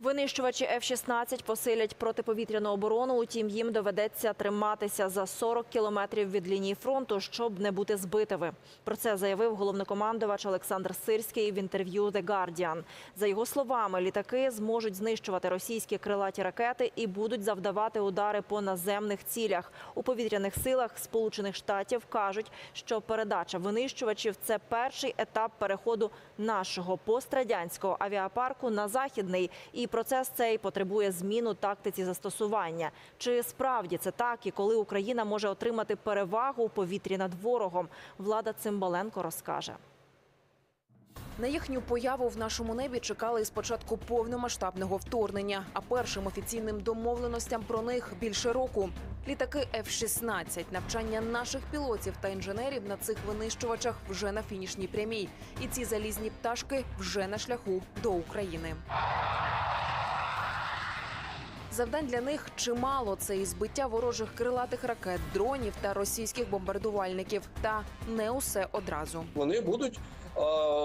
Винищувачі F-16 посилять протиповітряну оборону, утім їм доведеться триматися за 40 кілометрів від лінії фронту, щоб не бути збитими. Про це заявив головнокомандувач Олександр Сирський в інтерв'ю The Guardian. За його словами, літаки зможуть знищувати російські крилаті ракети і будуть завдавати удари по наземних цілях. У повітряних силах Сполучених Штатів кажуть, що передача винищувачів це перший етап переходу нашого пострадянського авіапарку на західний. І процес цей потребує змін у тактиці застосування. Чи справді це так, і коли Україна може отримати перевагу у повітрі над ворогом? Влада Цимбаленко розкаже. На їхню появу в нашому небі чекали із початку повномасштабного вторгнення, а першим офіційним домовленостям про них більше року. Літаки F-16, навчання наших пілотів та інженерів на цих винищувачах вже на фінішній прямій. І ці залізні пташки вже на шляху до України. Завдань для них чимало. Це і збиття ворожих крилатих ракет, дронів та російських бомбардувальників. Та не усе одразу. вони будуть е,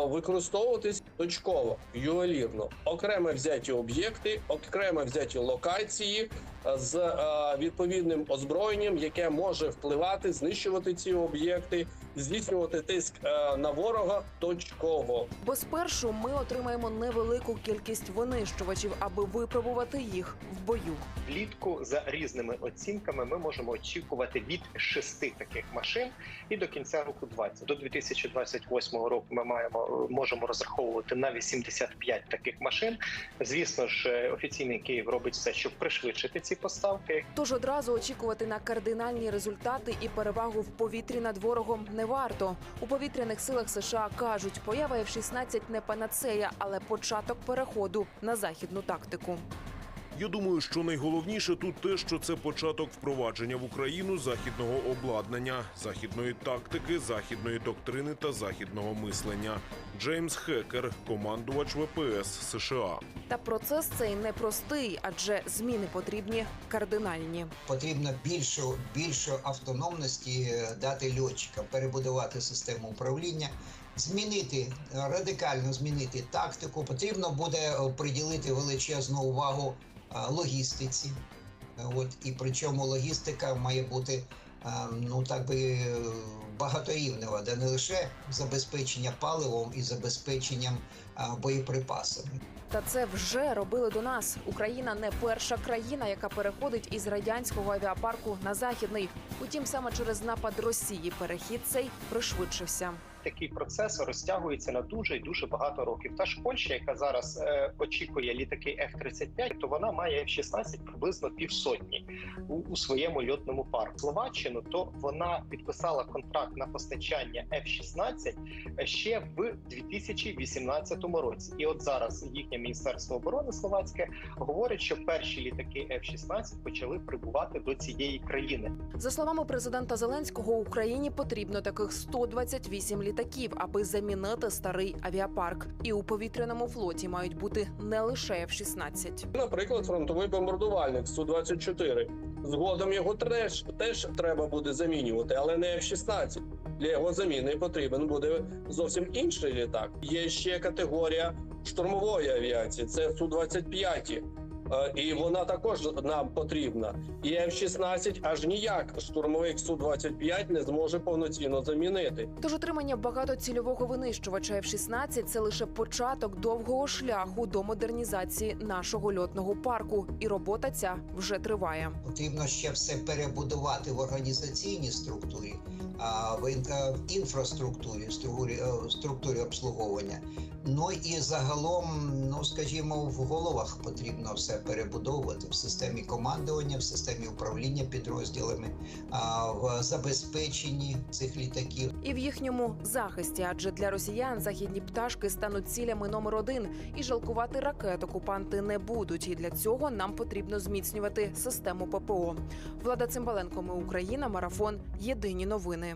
використовуватись точково, ювелірно. Окремо взяті об'єкти, окремо взяті локації з е, відповідним озброєнням, яке може впливати, знищувати ці об'єкти, здійснювати тиск е, на ворога точково. Бо спершу ми отримаємо невелику кількість винищувачів, аби випробувати їх в бою. Влітку за різними оцінками ми можемо очікувати від шести таких машин і до кінця року 20. До 2028 року ми маємо можемо розраховувати на 85 таких машин. Звісно ж, е, офіційний Київ робить все, щоб пришвидшити ці поставки. Тож одразу очікувати на кардинальні результати і перевагу в повітрі над ворогом не варто. У повітряних силах США кажуть, поява F-16 не панацея, але початок переходу на західну тактику. Я думаю, що найголовніше тут те, що це початок впровадження в Україну західного обладнання, західної тактики, західної доктрини та західного мислення. Джеймс Хекер, командувач ВПС США. Та процес цей непростий, адже зміни потрібні кардинальні. потрібно більшу, більшу автономності е, дати льотчикам, перебудувати систему управління, змінити радикально змінити тактику. Потрібно буде е, приділити величезну увагу е, логістиці. От і причому логістика має бути е, ну так би багаторівнева, де не лише забезпечення паливом і забезпеченням боєприпасами. Та це вже робили до нас. Україна не перша країна, яка переходить із радянського авіапарку на західний. Утім, саме через напад Росії перехід цей пришвидшився. Такий процес розтягується на дуже і дуже багато років. Та ж Польща, яка зараз е, очікує літаки F-35, то вона має F-16 приблизно півсотні у, у своєму льотному парку. Словаччину то вона підписала контракт на постачання F-16 ще в 2018 році. І от зараз їхнє міністерство оборони словацьке говорить, що перші літаки F-16 почали прибувати до цієї країни. За словами президента Зеленського, Україні потрібно таких 128 літаків, аби замінити старий авіапарк. І у повітряному флоті мають бути не лише F-16. Наприклад, фронтовий бомбардувальник Су-24. Згодом його теж, теж треба буде замінювати, але не F-16. Для його заміни потрібен буде зовсім інший літак. Є ще категорія штурмової авіації, це Су-25. Е, І вона також нам потрібна. І F-16 аж ніяк штурмовик Су-25 не зможе повноцінно замінити. Тож отримання багатоцільового винищувача F-16 – це лише початок довгого шляху до модернізації нашого льотного парку, і робота ця вже триває. Потрібно ще все перебудувати в організаційній структурі, в інфраструктурі, в структурі, е, структурі обслуговування. Ну і загалом, ну скажімо, в головах потрібно все перебудовувати в системі командування, в системі управління підрозділами, в забезпеченні цих літаків. І в їхньому захисті, адже для росіян західні пташки стануть цілями номер один, і жалкувати ракет окупанти не будуть. І для цього нам потрібно зміцнювати систему ППО. Влада Цимбаленко, ми Україна, марафон. Єдині новини.